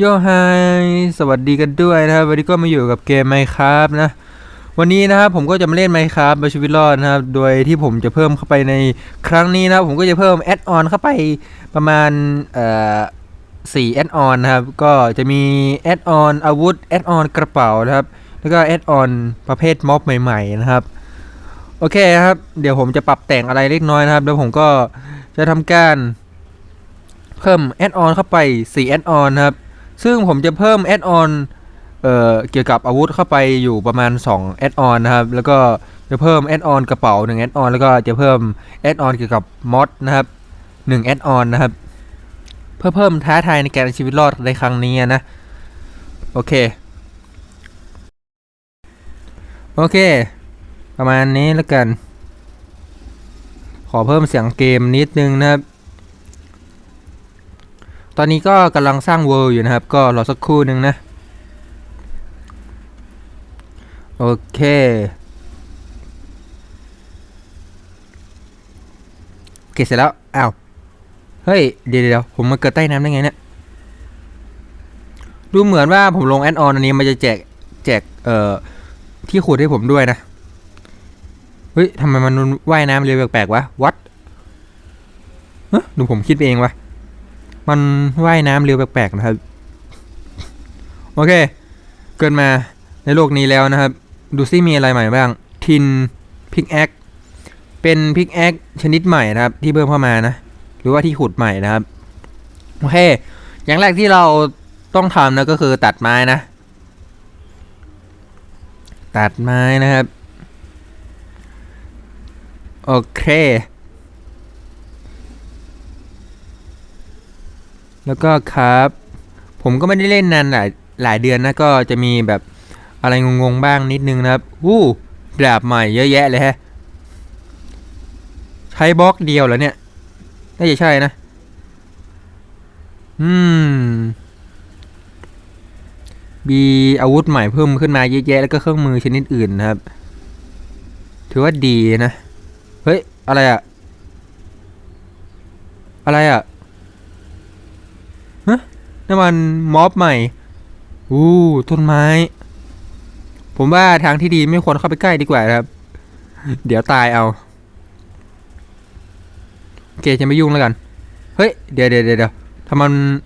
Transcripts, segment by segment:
โยไฮสวัสดีกันด้วยนะครับ วันนี้ก็มาอยู่กับเกม Minecraft นะ วันนี้นะครับผมก็จะมาเล่น Minecraft มาชีวิตรอดนะครับ โดยที่ผมจะเพิ่มเข้าไปในครั้งนี้นะครับ ผมก็จะเพิ่มแอดออนเข้าไปประมาณเอ่อสี่แอดออนนะครับ ก็จะมีแอดออนอาวุธแอดออนกระเป๋านะครับ แล้วก็แอดออนประเภทม็อบใหม่ ๆ นะครับ โอเคครับ เดี๋ยวผมจะปรับแต่งอะไรเล็กน้อยนะครับ แล้วผมก็จะทำการเพิ่มแอดออนเข้าไป4แอดออนนะครับ ซึ่งผมจะเพิ่มแอดออนเอ่อเกี่ยวกับอาวุธเข้าไปอยู่ประมาณ2แอดออนนะครับ แล้วก็จะเพิ่มแอดออนกระเป๋า1แอดออนแล้วก็จะเพิ่มแอดออนเกี่ยวกับมอดนะครับ1แอดออนนะครับ เพื่อเพิ่มท้าทายในการชีวิตรอดในครั้งนี้นะ โอเค โอเค ประมาณนี้แล้วกัน ขอเพิ่มเสียงเกมนิดนึงนะครับ ตอนนี้ก็กำลังสร้างเวิลด์อยู่นะครับ ก็รอสักครู่หนึ่งนะ โอเคเก็บเสร็จแล้ว อ้าว เฮ้ย เดี๋ยวเดี๋ยวผมมาเกิดใต้น้ำได้ไงเนี่ย ดูเหมือนว่าผมลงแอดออนอันนี้มันจะแจกแจก เอ่อ ที่ขุดให้ผมด้วยนะ เฮ้ยทำไมมันว่ายน้ำเร็วแปลกๆวะวัดเฮ้ยดูผมคิดเองวะ มันว่ายน้ำเร็วแปลกๆนะครับ โอเค เกิดมาในโลกนี้แล้วนะครับ ดูซิมีอะไรใหม่บ้าง ทินพิกแอคเป็นพิกแอคชนิดใหม่นะครับ ที่เพิ่มเข้ามานะ หรือว่าที่ขุดใหม่นะครับ โอเค อย่างแรกที่เราต้องทำนะก็คือตัดไม้นะ ตัดไม้นะครับ โอเค แล้วก็ครับ ผมก็ไม่ได้เล่นนานหลายหลายเดือนนะก็จะมีแบบอะไรงงๆบ้างนิดนึงนะครับวู้ดาบใหม่เยอะแยะเลยฮะใช้บล็อกเดียวเหรอเนี่ยน่าจะใช่นะ อืมมีอาวุธใหม่เพิ่มขึ้นมาเยอะแยะแล้วก็เครื่องมือชนิดอื่นนะครับ ถือว่าดีนะ เฮ้ย อะไรอะอะไรอะ นั่นมันม็อบใหม่อู้ต้นไม้ ผมว่าทางที่ดีไม่ควรเข้าไปใกล้ดีกว่าครับ เดี๋ยวตายเอาโอเคจะไม่ยุ่งแล้วกัน เฮ้ย เดี๋ยวเดี๋ยวเดี๋ยวทำไม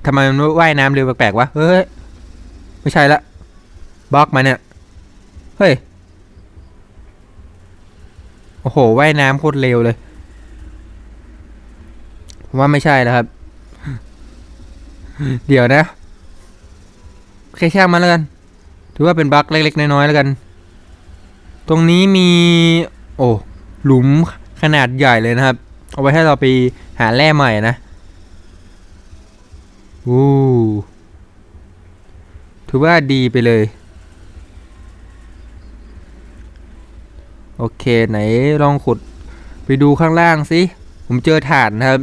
ทำไมมันว่ายน้ำเร็วแปลกๆวะ เฮ้ย ไม่ใช่ละบล็อกมาเนี่ย เฮ้ย โอ้โหว่ายน้ำโคตรเร็วเลย ผมว่าไม่ใช่แล้วครับ เดี๋ยวนะแค่ช่างมันแล้วกัน ถือว่าเป็นบั๊กเล็ก ๆ น้อยๆแล้วกัน ตรงนี้มี โอ้ หลุมขนาดใหญ่เลยนะครับ เอาไว้ให้เราไปหาแร่ใหม่นะอู้ถือว่าดีไปเลย โอเค ไหนลองขุดไปดูข้างล่างสิ ผมเจอถ่านนะครับ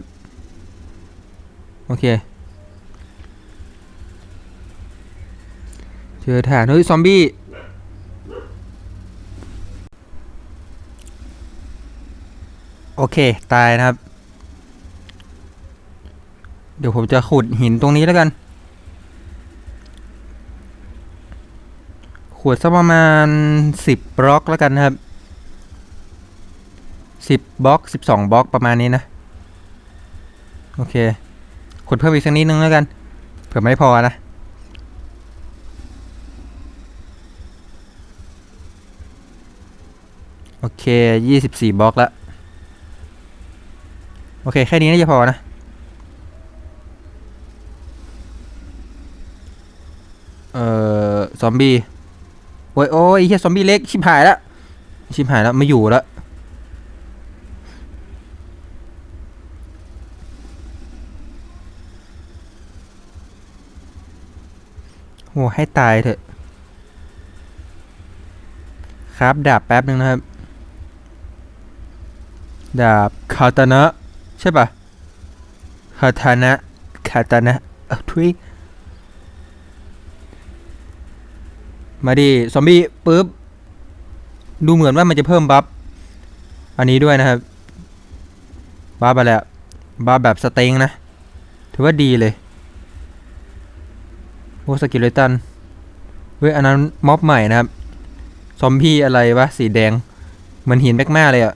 โอเค เจอถ่านเฮ้ยซอมบี้โอเค ตายนะครับ เดี๋ยวผมจะขุดหินตรงนี้แล้วกัน ขุดสักประมาณสิบบล็อกแล้วกันนะครับสิบบล็อกสิบสองบล็อกประมาณนี้นะ โอเค ขุดเพิ่มอีกสักนิดนึงแล้วกัน เผื่อไม่พอนะ โอเคยี่สิบสี่บล็อกแล้วโอเค แค่นี้น่าจะพอนะ เอ่อ ซอมบี้ โอ้ยโอ้ยเฮียซอมบี้เล็ก ชิบหายแล้วชิบหายแล้วไม่อยู่แล้วโอ้ให้ตายเถอะ ครับดาบแป๊บนึงนะครับ ดาบคาตานะใช่ปะคาตานะคาตานะเออทุยมาดิซอมบี้ปุ๊บดูเหมือนว่ามันจะเพิ่มบัฟอันนี้ด้วยนะครับบัฟไปแล้วบัฟแบบสเต็งนะ ถือว่าดีเลยโอ้สกิลเลตันเว้ยอันนั้นม็อบใหม่นะครับ ซอมบี้อะไรวะสีแดง เหมือนหินแมกมาเลยอะ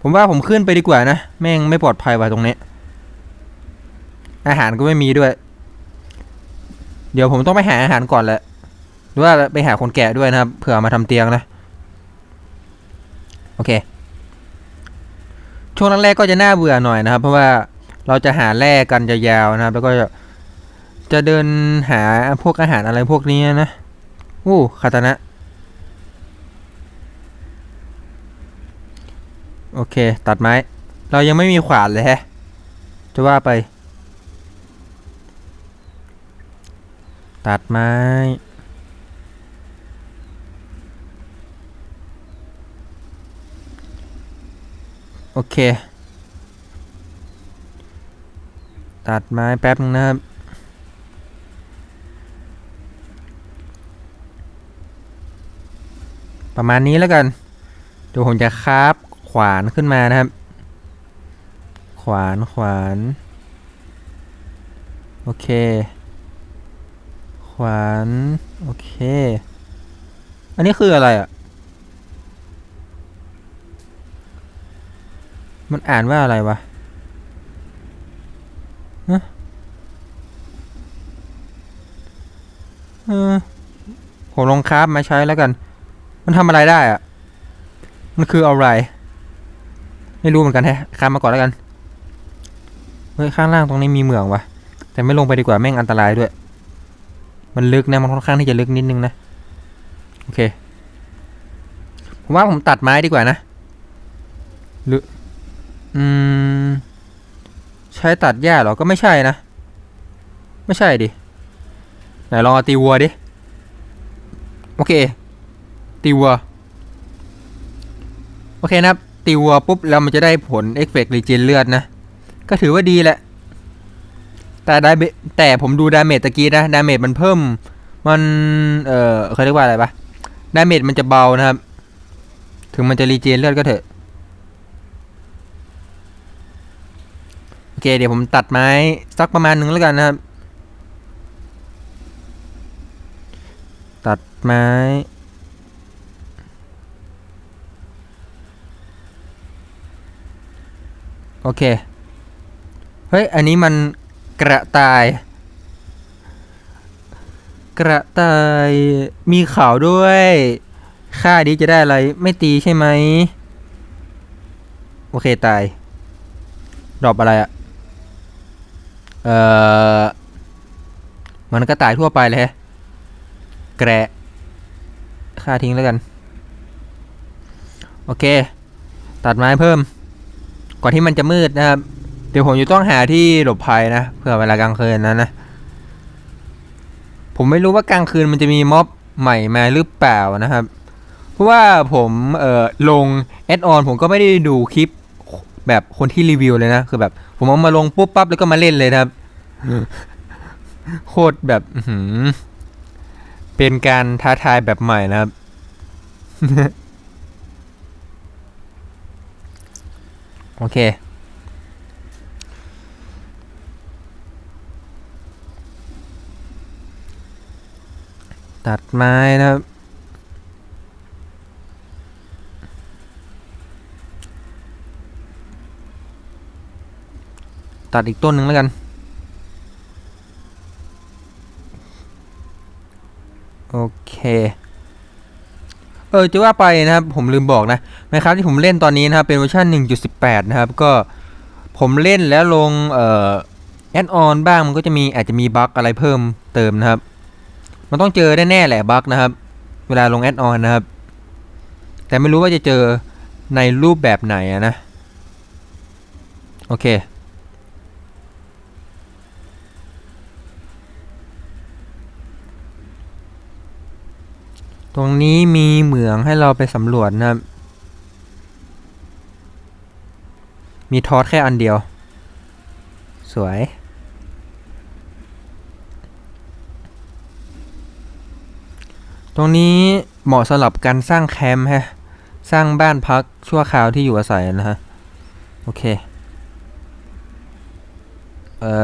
ผมว่าผมขึ้นไปดีกว่านะ แม่งไม่ปลอดภัยว่ะตรงนี้ อาหารก็ไม่มีด้วย เดี๋ยวผมต้องไปหาอาหารก่อนแหละหรือว่าไปหาคนแก่ด้วยนะครับ เผื่อมาทำเตียงนะ โอเค ช่วงแรกๆก็จะน่าเบื่อหน่อยนะครับ เพราะว่าเราจะหาแร่กันยาวๆนะครับ แล้วก็จะจะเดินหาพวกอาหารอะไรพวกนี้นะ อู้คาตานะ โอเค ตัดไม้ เรายังไม่มีขวานเลยแฮะ จะว่าไป ตัดไม้ โอเค ตัดไม้แป๊บนึงนะครับประมาณนี้แล้วกันเดี๋ยวผมจะคราฟ ขวานขึ้นมานะครับ ขวานขวาน โอเค ขวาน โอเค อันนี้คืออะไรอะ มันอ่านว่าอะไรวะฮะเออผมลองคราฟมาใช้แล้วกัน มันทำอะไรได้อะมันคืออะไร ไม่รู้เหมือนกันแฮะคราฟมาก่อนแล้วกันเฮ้ยข้างล่างตรงนี้มีเหมืองวะแต่ไม่ลงไปดีกว่าแม่งอันตรายด้วย มันลึกนะมันค่อนข้างที่จะลึกนิดนึงนะโอเคผมว่าผมตัดไม้ดีกว่านะหรืออืมใช้ตัดหญ้าเหรอก็ไม่ใช่นะ ไม่ใช่ดิไหนลองอตีวัวดิโอเคตีวัวโอเคนะครับ ตีวัวปุ๊บแล้วมันจะได้ผลเอฟเฟกต์รีเจนเลือดนะ ก็ถือว่าดีแหละ แต่ไดาเมแต่ผมดูดาเมจตะกี้นะดาเมจมันเพิ่ม มันเอ่อเขาเรียกว่าอะไรปะดาเมจมันจะเบานะครับ ถึงมันจะรีเจนเลือดก็เถอะโอเคเดี๋ยวผมตัดไม้สักประมาณหนึ่งแล้วกันนะครับ ตัดไม้ โอเค เฮ้ย อันนี้มันกระต่าย กระต่ายมีข่าวด้วย ค่านี้จะได้อะไร ไม่ตีใช่ไหม โอเคตาย ดรอปอะไรอะเอ่อ มันก็ตายทั่วไปเลยแฮะแกระค่าทิ้งแล้วกัน โอเค ตัดไม้เพิ่ม ก่อนที่มันจะมืดนะครับ เดี๋ยวผมจะต้องหาที่หลบภัยนะเพื่อเวลากลางคืนนั้นะ ผมไม่รู้ว่ากลางคืนมันจะมีม็อบใหม่มาหรือเปล่านะครับ เพราะว่าผมเอ่อลงแอดออนผมก็ไม่ได้ดูคลิปแบบคนที่รีวิวเลยนะ คือแบบ ผมเอามาลงปุ๊บปั๊บแล้วก็มาเล่นเลยนะครับ โคตรแบบหืเป็นการท้าทายแบบใหม่นะครับ โอเค ตัดไม้นะครับ ตัดอีกต้นหนึ่งแล้วกันโอเค เออจะว่าไปนะครับผมลืมบอกนะนะครับที่ผมเล่นตอนนี้นะครับเป็นเวอร์ชัน1.18 นะครับก็ผมเล่นแล้วลงเอ่อแอดออนบ้างมันก็จะมีอาจจะมีบั๊กอะไรเพิ่มเติมนะครับ มันต้องเจอแน่ๆแหละบั๊กนะครับ เวลาลงแอดออนนะครับ แต่ไม่รู้ว่าจะเจอในรูปแบบไหนนะ โอเค ตรงนี้มีเหมืองให้เราไปสำรวจนะครับ มีทอสแค่อันเดียว สวย ตรงนี้เหมาะสำหรับการสร้างแคมป์ฮะ สร้างบ้านพักชั่วคราวที่อยู่อาศัยนะฮะ โอเค เอ่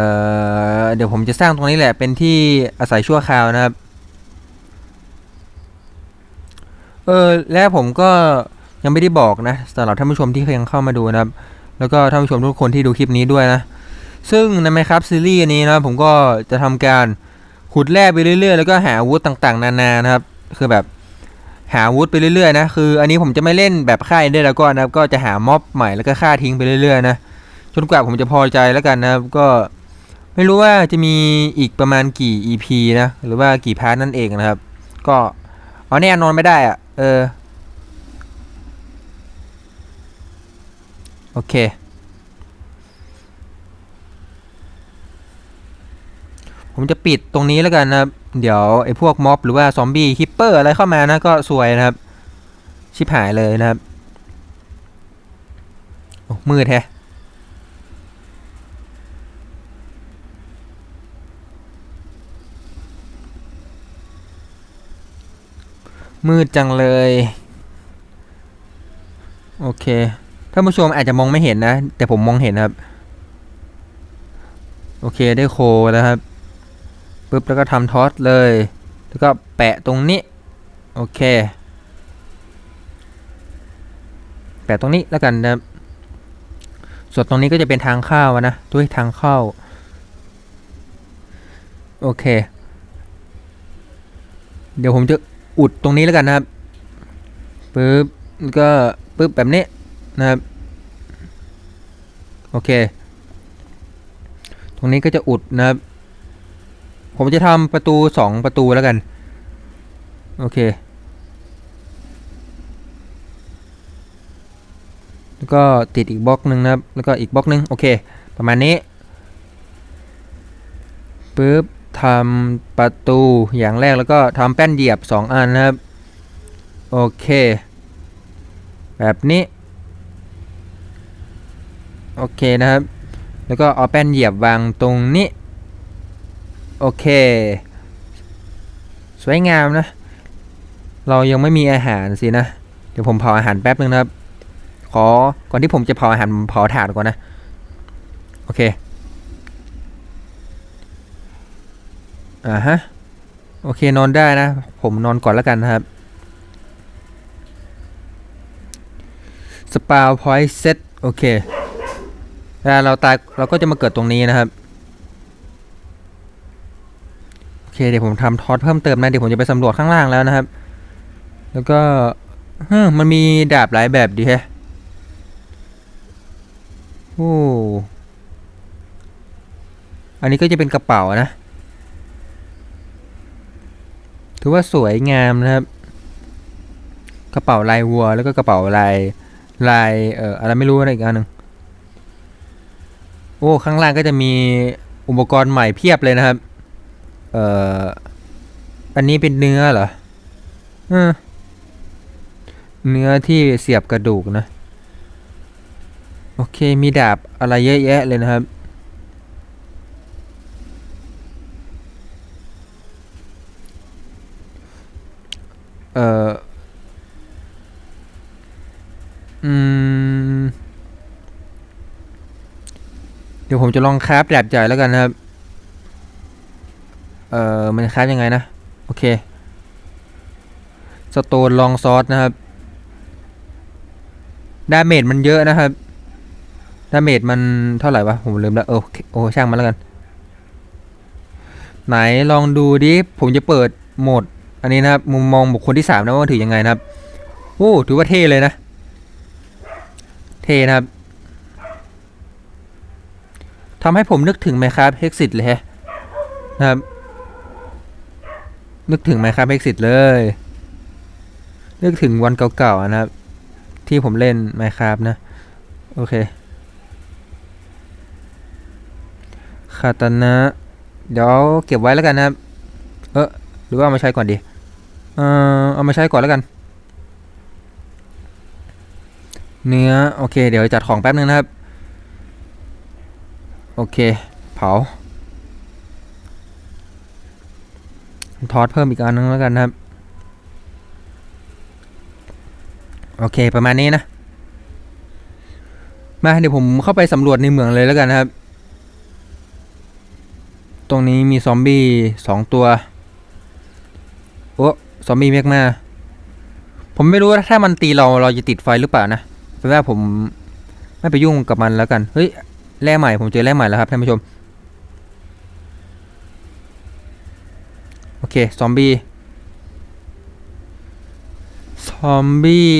ออเดี๋ยวผมจะสร้างตรงนี้แหละเป็นที่อาศัยชั่วคราวนะครับ เออและผมก็ยังไม่ได้บอกนะสำหรับท่านผู้ชมที่ยังเข้ามาดูนะครับ แล้วก็ท่านผู้ชมทุกคนที่ดูคลิปนี้ด้วยนะ ซึ่งใน Minecraft ซีรีส์นี้นะผมก็จะทำการขุดแร่ไปเรื่อยๆ แล้วก็หาอาวุธต่างๆ นานานะครับ คือแบบหาอาวุธไปเรื่อยๆนะคืออันนี้ผมจะไม่เล่นแบบค่ายได้แล้วก็นะครับ ก็จะหาม็อบใหม่แล้วก็ฆ่าทิ้งไปเรื่อยๆนะจนกว่าผมจะพอใจแล้วกันนะครับก็ไม่รู้ว่าจะมีอีกประมาณกี่ EP นะ หรือว่ากี่พาร์ทนั่นเองนะครับ ก็เอาแน่นอนไม่ได้อะ เออ โอเค ผมจะปิดตรงนี้แล้วกันนะครับ เดี๋ยวไอ้พวกม็อบหรือว่าซอมบี้ฮิปเปอร์อะไรเข้ามานะก็สวยนะครับ ชิบหายเลยนะครับโอ้มืดแฮะ มืดจังเลย โอเค ท่านผู้ชมอาจจะมองไม่เห็นนะ แต่ผมมองเห็นครับ โอเคได้โคแล้วครับปุ๊บแล้วก็ทำทอสเลย แล้วก็แปะตรงนี้ โอเค แปะตรงนี้แล้วกันนะครับส่วนตรงนี้ก็จะเป็นทางเข้านะด้วยทางเข้า โอเค เดี๋ยวผมจะ อุดตรงนี้แล้วกันนะครับปึ๊บก็ปึ๊บแบบนี้นะครับโอเค ตรงนี้ก็จะอุดนะครับ ผมจะทำประตูสองประตูแล้วกัน โอเค แล้วก็ติดอีกบล็อกหนึ่งนะครับ แล้วก็อีกบล็อกหนึ่งโอเค ประมาณนี้ปึ๊บ ทำประตูอย่างแรกแล้วก็ทำแป้นเหยียบ 2 อันนะครับ โอเค แบบนี้ โอเคนะครับ แล้วก็เอาแป้นเหยียบวางตรงนี้ โอเค สวยงามนะ เรายังไม่มีอาหารสินะ เดี๋ยวผมเผาอาหารแป๊บนึงนะครับ ขอก่อนที่ผมจะเผาอาหารผมเผาถ่านก่อนนะ โอเค อ่าฮะ โอเคนอนได้นะ ผมนอนก่อนแล้วกันครับ สปาวพอยต์เซตโอเคเวลาเราตายเราก็จะมาเกิดตรงนี้นะครับ โอเคเดี๋ยวผมทำทอสเพิ่มเติมนะ เดี๋ยวผมจะไปสำรวจข้างล่างแล้วนะครับ แล้วก็เฮ้มันมีดาบหลายแบบดีแฮะโอ้อันนี้ก็จะเป็นกระเป๋านะ ถือว่าสวยงามนะครับ กระเป๋าลายวัว แล้วก็กระเป๋าลายลายเอ่ออะไรไม่รู้อะไรอีกอันหนึ่งโอ้ข้างล่างก็จะมีอุปกรณ์ใหม่เพียบเลยนะครับ เอ่ออันนี้เป็นเนื้อเหรอเออเนื้อที่เสียบกระดูกนะ โอเคมีดาบอะไรเยอะแยะเลยนะครับ เอ่ออืม เดี๋ยวผมจะลองคราฟดาบใหญ่แล้วกันนะครับ เอ่อ มันคราฟยังไงนะ โอเค สโตนลองซอสนะครับ ดาเมจมันเยอะนะครับ ดาเมจมันเท่าไหร่วะ ผมลืมแล้วโอเคโอ้ช่างมันแล้วกัน ไหนลองดูดิ ผมจะเปิดโหมด อันนี้นะครับมุมมองบุคคลที่สามนะว่าถือยังไงนะครับโอ้ถือว่าเท่เลยนะ เท่นะครับทำให้ผมนึกถึง Minecraft Hexit เลยนะครับ นึกถึง Minecraft Hexit เลย นึกถึงวันเก่าๆนะครับ ที่ผมเล่น Minecraft นะ โอเคคาตานะ เดี๋ยวเก็บไว้แล้วกันนะครับ เออหรือว่าเอามาใช้ก่อนดี เออเอามาใช้ก่อนแล้วกัน เนื้อ โอเค เดี๋ยวจัดของแป๊บนึงนะครับ โอเค เผา ทอดเพิ่มอีกอันนึงแล้วกันนะครับ โอเค ประมาณนี้นะ มา เดี๋ยวผมเข้าไปสำรวจในเมืองเลยแล้วกันนะครับ ตรงนี้มีซอมบี้สองตัวโอ้ ซอมบี้เมกมา ผมไม่รู้ว่าถ้ามันตีเราเราจะติดไฟหรือเปล่านะเป็นว่าผมไม่ไปยุ่งกับมันแล้วกัน เฮ้ยแร่ใหม่ผมเจอแร่ใหม่แล้วครับท่านผู้ชม โอเค ซอมบี้ ซอมบี้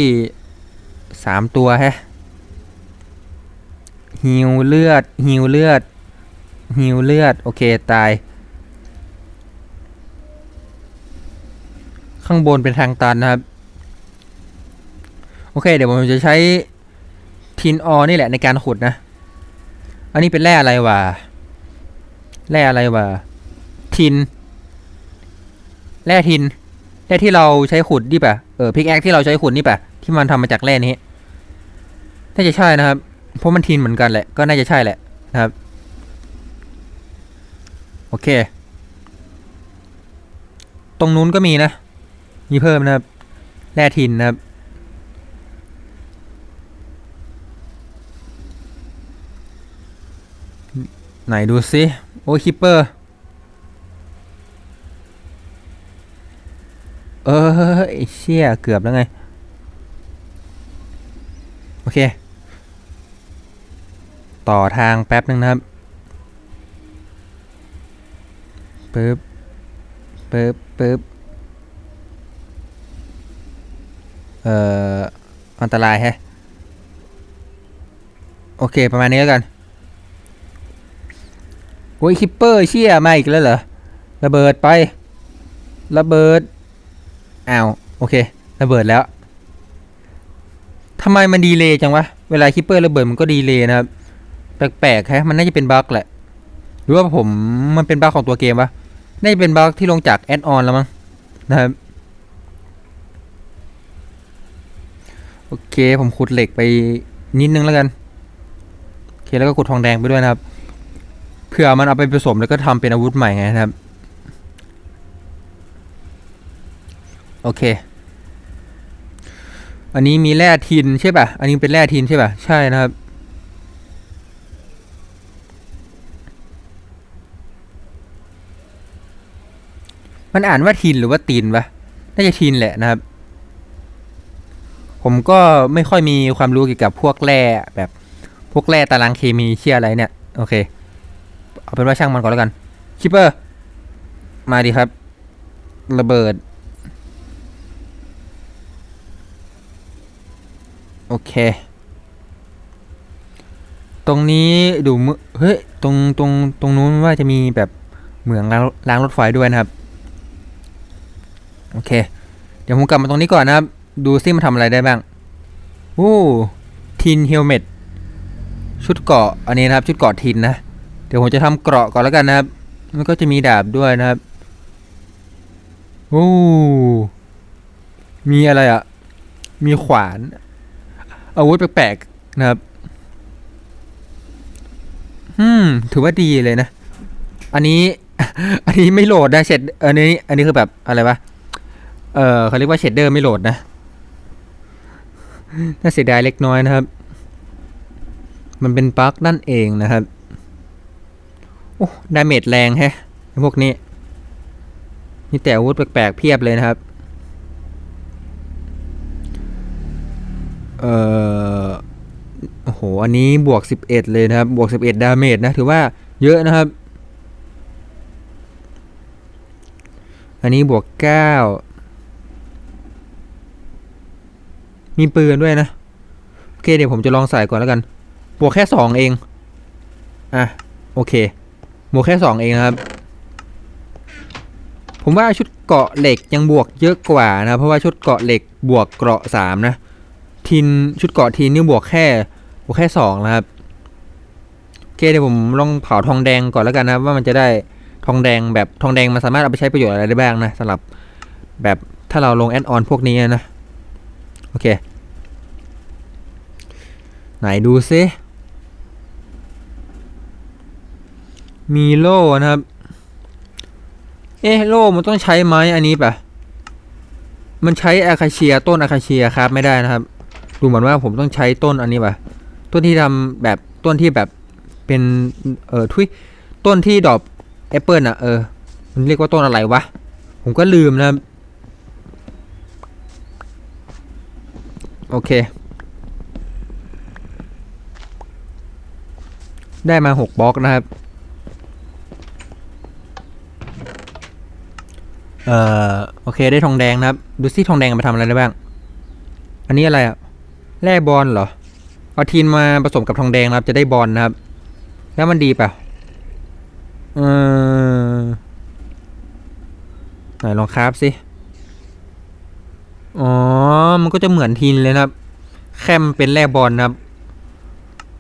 สามตัวแฮะหิวเลือดหิวเลือดหิวเลือด โอเค ตาย ข้างบนเป็นทางตันนะครับ โอเค เดี๋ยวผมจะใช้ทินออนี่แหละในการขุดนะ อันนี้เป็นแร่อะไรวะ แร่อะไรวะ ทิน แร่ทิน แร่ที่เราใช้ขุดนี่ปะเออพิกแอคที่เราใช้ขุดนี่ปะที่มันทำมาจากแร่นี้ น่าจะใช่นะครับ เพราะมันทินเหมือนกันแหละ ก็น่าจะใช่แหละนะครับ โอเค ตรงนู้นก็มีนะ มีเพิ่มนะครับ แร่ทินนะครับ ไหนดูสิโอ้คิปเปอร์ เออไอเชี่ยเกือบแล้วไง โอเค ต่อทางแป๊บหนึ่งนะครับปึ๊บปึ๊บปึ๊บ เอ่ออันตรายแฮะโอเค ประมาณนี้แล้วกันโอ้ยคิปเปอร์เชี่ยมาอีกแล้วเหรอ ระเบิดไประเบิดอ้าวโอเค ระเบิดแล้วทำไมมันดีเลย์จังวะ เวลาคิปเปอร์ระเบิดมันก็ดีเลย์นะครับ แปลกๆแฮะมันน่าจะเป็นบั๊กแหละ หรือว่าผมมันเป็นบั๊กของตัวเกมวะน่าจะเป็นบั๊กที่ลงจากแอดออนแล้วมั้งนะครับ โอเคผมขุดเหล็กไปนิดนึงแล้วกันโอเคแล้วก็ขุดทองแดงไปด้วยนะครับเผื่อมันเอาไปผสมแล้วก็ทำเป็นอาวุธใหม่ไงนะครับ โอเค อันนี้มีแร่ทินใช่ป่ะ อันนี้เป็นแร่ทินใช่ป่ะ ใช่นะครับ มันอ่านว่าทินหรือว่าตีนวะน่าจะทินแหละนะครับ ผมก็ไม่ค่อยมีความรู้เกี่ยวกับพวกแร่แบบพวกแร่ตารางเคมีเชี่ยอะไรเนี่ย โอเค เอาเป็นว่าช่างมันก่อนแล้วกันคิปเปอร์ มาดีครับ ระเบิด โอเค ตรงนี้ดูมือเฮ้ย ตรงตรงตรงนู้นว่าจะมีแบบเหมืองล้างล้างรถไฟด้วยนะครับ โอเค เดี๋ยวผมกลับมาตรงนี้ก่อนนะครับ ดูซิมันทำอะไรได้บ้างโอ้ทินเฮลเมตชุดเกราะอันนี้นะครับ ชุดเกราะทินนะ เดี๋ยวผมจะทำเกราะก่อนแล้วกันนะครับแล้วก็จะมีดาบด้วยนะครับโอ้มีอะไรอะ มีขวาน อาวุธแปลกๆนะครับอืม ถือว่าดีเลยนะ อันนี้ อันนี้ไม่โหลดนะเชดอันนี้ อันนี้คือแบบอะไรวะ เออเขาเรียกว่าเชดเดอร์ไม่โหลดนะ น่าเสียดายเล็กน้อยนะครับ มันเป็นปลั๊กนั่นเองนะครับ โอ้ดาเมจแรงแฮะพวกนี้มีแต่อาวุธแปลกๆเพียบเลยนะครับ เอ่อ โอ้โห อันนี้บวก 11 เลยนะครับ บวก 11 ดาเมจนะ ถือว่าเยอะนะครับ อันนี้บวก 9 มีปืนด้วยนะ โอเคเดี๋ยวผมจะลองใส่ก่อนแล้วกัน บวกแค่2เอง อะ โอเค บวกแค่2เองนะครับ ผมว่าชุดเกาะเหล็กยังบวกเยอะกว่านะ เพราะว่าชุดเกาะเหล็กบวกเกราะ3นะ ทินชุดเกาะทินนี่บวกแค่บวกแค่สองนะครับ โอเคเดี๋ยวผมลองเผาทองแดงก่อนแล้วกันนะครับว่ามันจะได้ทองแดงแบบทองแดงมันสามารถเอาไปใช้ประโยชน์อะไรได้บ้างนะสำหรับแบบถ้าเราลงแอดออนพวกนี้นะ อเค ไหนดูซิ มีโล่นะครับ เอ๊ะโล่มันต้องใช้ไม้อันนี้ปะมันใช้อาคาเชียต้นอาคาเชียครับไม่ได้นะครับ ดูเหมือนว่าผมต้องใช้ต้นอันนี้ป่ะต้นที่ทำแบบต้นที่แบบเป็นเออทุยต้นที่ดอกแอปเปิลอะเออ มันเรียกว่าต้นอะไรวะ ผมก็ลืมนะครับ โอเค ได้มาหกบล็อกนะครับ เอ่อ โอเคได้ทองแดงนะครับ ดูซิทองแดงมาทำอะไรได้บ้าง อันนี้อะไรอะแร่บอลเหรอเอาทีนมาผสมกับทองแดงนะครับ จะได้บอลนะครับ แล้วมันดีเปล่าเออไหนลองคราฟสิ อ๋อ มันก็จะเหมือนทีนเลยนะครับ แคมเป็นแร่บอลนะครับ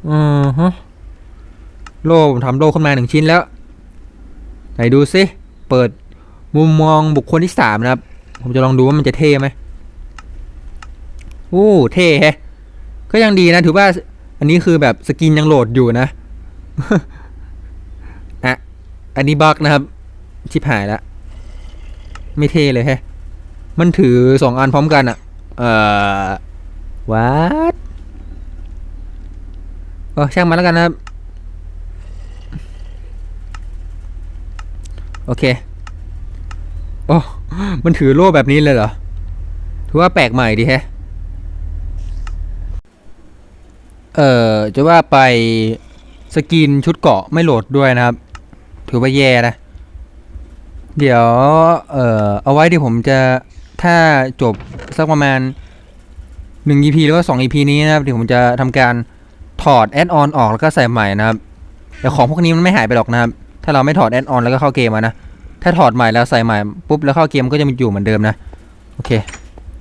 อือฮะโล่ผมทำโล่ขึ้นมาหนึ่งชิ้นแล้ว ไหนดูสิเปิดมุมมองบุคคลที่สามนะครับ ผมจะลองดูว่ามันจะเท่ไหมโอ้เท่แฮะก็ยังดีนะ ถือว่าอันนี้คือแบบสกินยังโหลดอยู่นะอะอันนี้บักนะครับ ชิบหายแล้วไม่เท่เลยแฮะ มันถือสองอันพร้อมกันอะเอ่อวัดเออช่างมันแล้วกันนะครับ โอเค โอ้ มันถือโล่แบบนี้เลยเหรอ ถือว่าแปลกใหม่ดีแฮะ เอ่อ จะว่าไปสกินชุดเกราะไม่โหลดด้วยนะครับ ถือว่าแย่นะ เดี๋ยว เอ่อ เอาไว้ที่ผมจะ ถ้าจบสักประมาณ1 EP หรือว่า2 EP นี้นะครับเดี๋ยวผมจะทำการถอดแอดออนออกแล้วก็ใส่ใหม่นะครับแต่ของพวกนี้มันไม่หายไปหรอกนะครับ ถ้าเราไม่ถอดแอดออนแล้วก็เข้าเกมนะ ถ้าถอดใหม่แล้วใส่ใหม่ปุ๊บแล้วเข้าเกมก็จะมันอยู่เหมือนเดิมนะ โอเค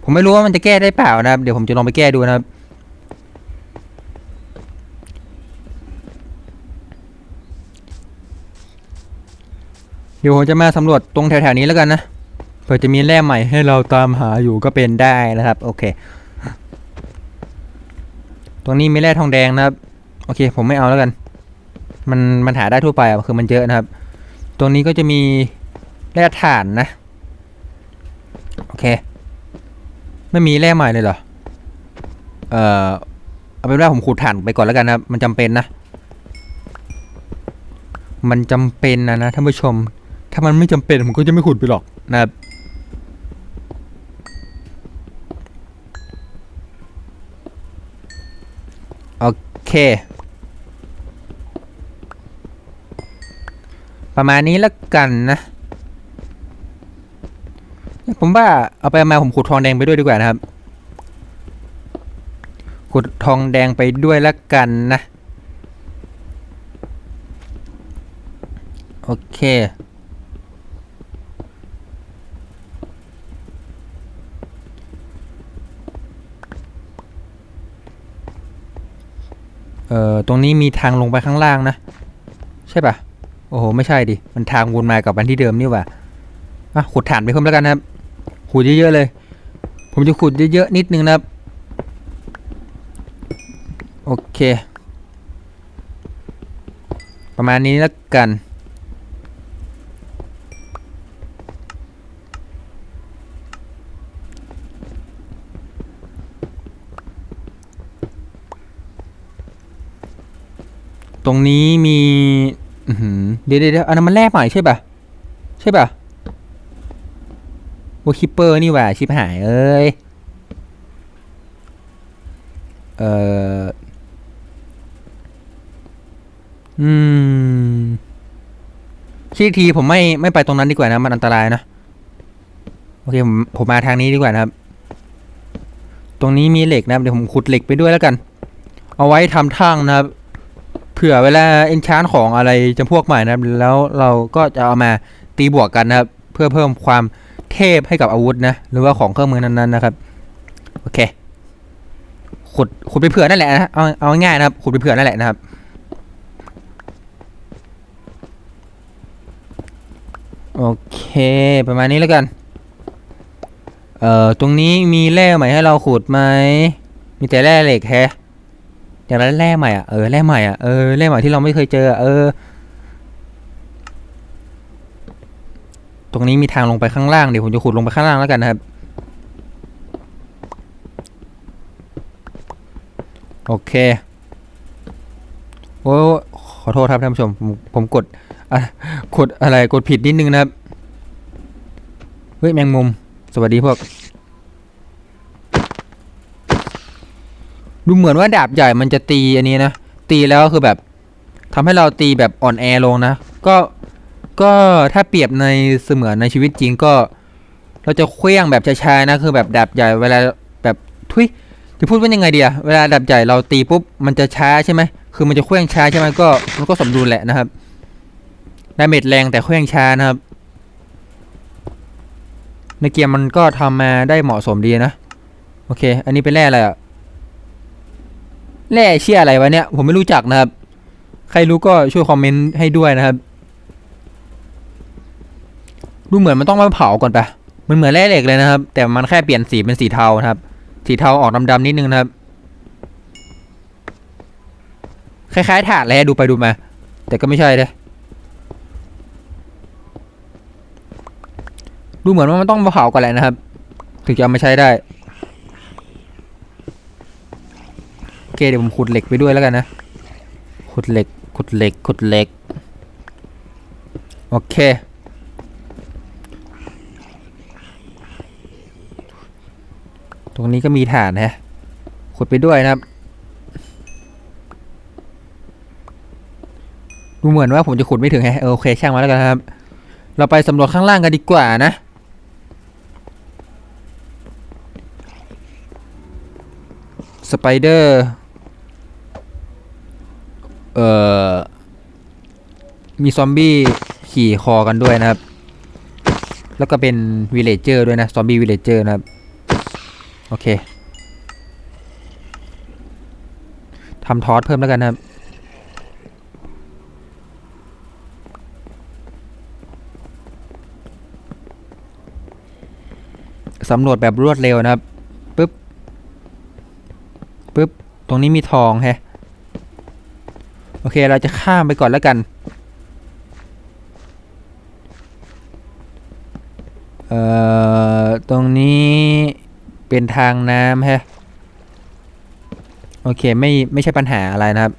ผมไม่รู้ว่ามันจะแก้ได้เปล่านะครับ เดี๋ยวผมจะลองไปแก้ดูนะครับเดี๋ยวผมจะมาสำรวจตรงแถวๆนี้แล้วกันนะ เผื่อจะมีแร่ใหม่ให้เราตามหาอยู่ก็เป็นได้นะครับ โอเค ตรงนี้มีแร่ทองแดงนะครับ โอเค ผมไม่เอาแล้วกัน มันมันหาได้ทั่วไปคือมันเยอะนะครับ ตรงนี้ก็จะมีแร่ถ่านนะ โอเค ไม่มีแร่ใหม่เลยเหรอ เอ่อ เอาเป็นว่าผมขุดถ่านไปก่อนแล้วกันนะครับ มันจำเป็นนะ มันจำเป็นนะนะท่านผู้ชม ถ้ามันไม่จำเป็นผมก็จะไม่ขุดไปหรอกนะครับ ประมาณนี้แล้วกันนะผมว่าเอาไปมาผมขุดทองแดงไปด้วยดีกว่านะครับ ขุดทองแดงไปด้วยแล้วกันนะ โอเค อ่อ ตรงนี้มีทางลงไปข้างล่างนะ ใช่ปะโอ้โห ไม่ใช่ดิ มันทางวนมากับอันที่เดิมนี่ว่ะอะขุดฐานไปเพิ่มแล้วกันนะครับ ขุดเยอะๆเลย ผมจะขุดเยอะๆนิดนึงนะครับ โอเค ประมาณนี้แล้วกัน รงนี้มีอื้อเดี๋ยวเดี๋ยวอันนั้นมันแร่ใหม่ใช่ปะใช่ปะวอคิปเปอร์นี่หว่าชิบหายเอ้ย เอ่อ อืมชี้ทีผมไม่ไม่ไปตรงนั้นดีกว่านะ มันอันตรายนะ โอเคผมผมมาทางนี้ดีกว่านะครับ ตรงนี้มีเหล็กนะครับเดี๋ยวผมขุดเหล็กไปด้วยแล้วกัน เอาไว้ทำทางนะครับ เผื่อเวลาเอนชานของอะไรจำพวกใหม่นะครับ แล้วเราก็จะเอามาตีบวกกันนะครับ เพื่อเพิ่มความเทพให้กับอาวุธนะ หรือว่าของเครื่องมือนั้นๆนะครับ โอเค ขุดขุดไปเผื่อนั่นแหละนะเอาเอาง่ายนะครับ ขุดไปเผื่อนั่นแหละนะครับโอเค ประมาณนี้แล้วกัน เอ่อ ตรงนี้มีแร่ใหม่ให้เราขุดไหม มีแต่แร่เหล็กแฮะ อย่างนั้นแร่ใหม่อะเออแร่ใหม่อะเออแร่ใหม่ที่เราไม่เคยเจอเออ ตรงนี้มีทางลงไปข้างล่างเดี๋ยวผมจะขุดลงไปข้างล่างแล้วกันนะครับ โอเคโอ้ขขอโทษครับท่านผู้ชมผมผมกดอะกดอะไรกดผิดนิดนึงนะครับ เฮ้ยแมงมุม สวัสดีพวก ดูเหมือนว่าดาบใหญ่มันจะตีอันนี้นะ ตีแล้วคือแบบทำให้เราตีแบบอ่อนแอลงนะ ก็ก็ถ้าเปรียบในเสมือนในชีวิตจริงก็ เราจะเคลี้ยงแบบช้าๆนะคือแบบดาบใหญ่เวลาแบบทุยจะพูดว่ายังไงเดีอะเวลาดาบใหญ่เราตีปุ๊บมันจะช้าใช่ไหมคือมันจะเคลี้ยงช้าใช่ไหมก็มันก็สมดุลแหละนะครับดาเมจแรงแต่เคลี้ยงช้านะครับ ในเกมมันก็ทำมาได้เหมาะสมดีนะ โอเค อันนี้เป็นแร่อะไรอะ แร่เชี่ยอะไรวะเนี่ย ผมไม่รู้จักนะครับ ใครรู้ก็ช่วยคอมเมนต์ให้ด้วยนะครับ ดูเหมือนมันต้องมาเผาก่อนปะมันเหมือนแร่เหล็กเลยนะครับ แต่มันแค่เปลี่ยนสีเป็นสีเทานะครับ สีเทาออกดำๆนิดนึงนะครับ คล้ายๆถานเลยดูไปดูมา แต่ก็ไม่ใช่เลยดูเหมือนว่ามันต้องมาเผาก่อนแหละนะครับ ถึงจะเอามาใช้ได้ โอ เคเดี๋ยวผมขุดเหล็กไปด้วยแล้วกันนะ ขุดเหล็ก ขุดเหล็ก ขุดเหล็ก โอเค ตรงนี้ก็มีฐานฮะ ขุดไปด้วยนะครับ ดูเหมือนว่าผมจะขุดไม่ถึงแฮะ โอเค ช่างมาแล้วกันครับ เราไปสำรวจข้างล่างกันดีกว่านะสไปเดอร์ เอ่อ มีซอมบี้ขี่คอกันด้วยนะครับ แล้วก็เป็นวิเลเจอร์ด้วยนะซอมบี้วิเลเจอร์นะครับ โอเคทำทอสเพิ่มแล้วกันนะครับสำรวจแบบรวดเร็วนะครับปึ๊บปึ๊บ ตรงนี้มีทองแฮะ โอเคเราจะข้ามไปก่อนแล้วกัน เอ่อ ตรงนี้เป็นทางน้ำฮะ โอเค ไม่ ไม่ใช่ปัญหาอะไรนะครับ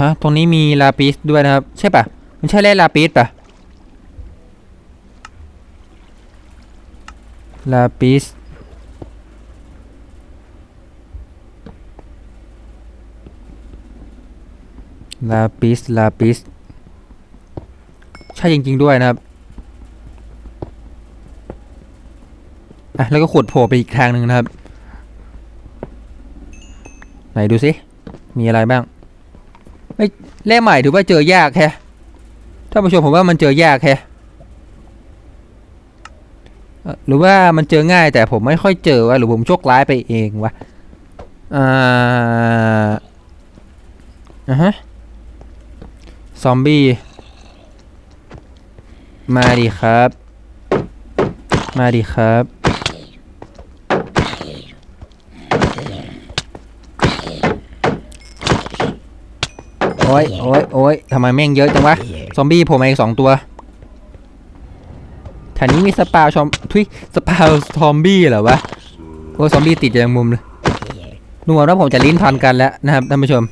ฮะ ตรงนี้มีลาปิสด้วยนะครับ ใช่ปะมันใช่แร่ลาปิสปะลาปิส ลาปิสลาปิส ใช่จริง ๆ ด้วยนะครับ อะ แล้วก็ขุดโผล่ไปอีกทางหนึ่งนะครับ ไหนดูสิ มีอะไรบ้างเอ้ยแร่ใหม่ถือว่าเจอยากแฮะถ้านผู้ชมผมว่ามันเจอยากแฮะเอ่หรือว่ามันเจอง่ายแต่ผมไม่ค่อยเจอวะหรือผมโชคร้ายไปเองวะอ่าอะฮะ ซอมบี้ มาดิครับ มาดิครับ โอ้ยโอ้ยโอ้ยทำไมแม่งเยอะจังวะ ซอมบี้ผมมาอีกสองตัวแถวนี้มีสปาวชอมทุยสปาวซอมบี้เหรอวะโอ้ซอมบี้ติดจากมุมเลยดูเหมือนว่าผมจะลิ้นพันกันแล้วนะครับท่านผู้ชม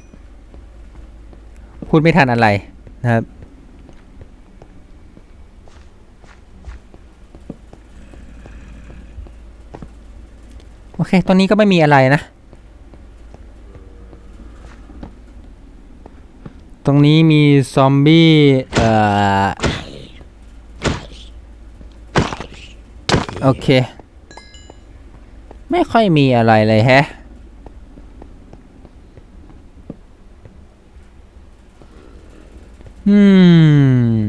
พูดไม่ทันอะไร นะครับ โอเค ตอนนี้ก็ไม่มีอะไรนะ ตรงนี้มีซอมบี้เอ่อโอเค ไม่ค่อยมีอะไรเลยแฮะ อืม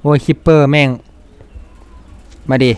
โอ้ยคิปเปอร์แม่ง มาดิ